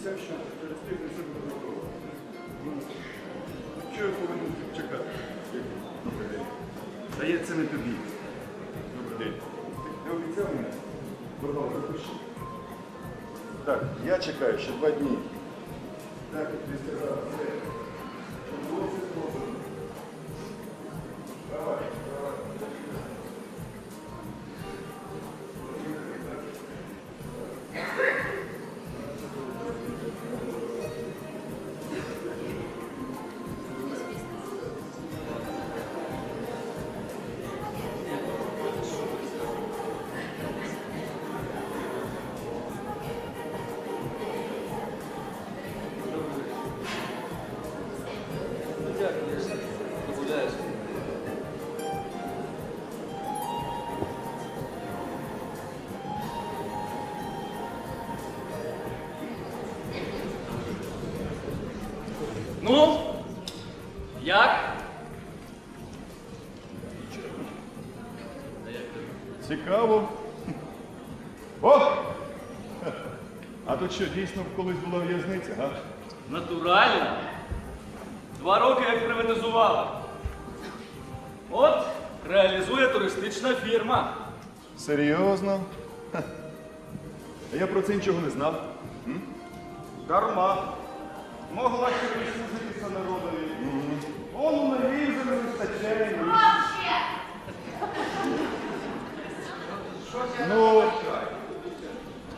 все, що через тиждень все буде готово. Що я повинен чекати? Здається, не тобі. Добрий день. Ти обіцяв мене? Богдан, запиши. Так, я чекаю ще два дні. Так, ти сказав, як? Цікаво. О! А тут що, дійсно колись була в'язниця, га? Натурально. Два роки як приватизували. От реалізує туристична фірма. Серйозно? Ха. А я про це нічого не знав. М? Дарма. Могла ще Ну,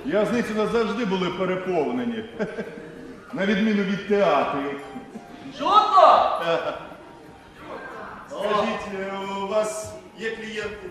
в'язниці у нас завжди були переповнені. На відміну від театрів. Чудно! Скажіть, е, у вас є клієнти?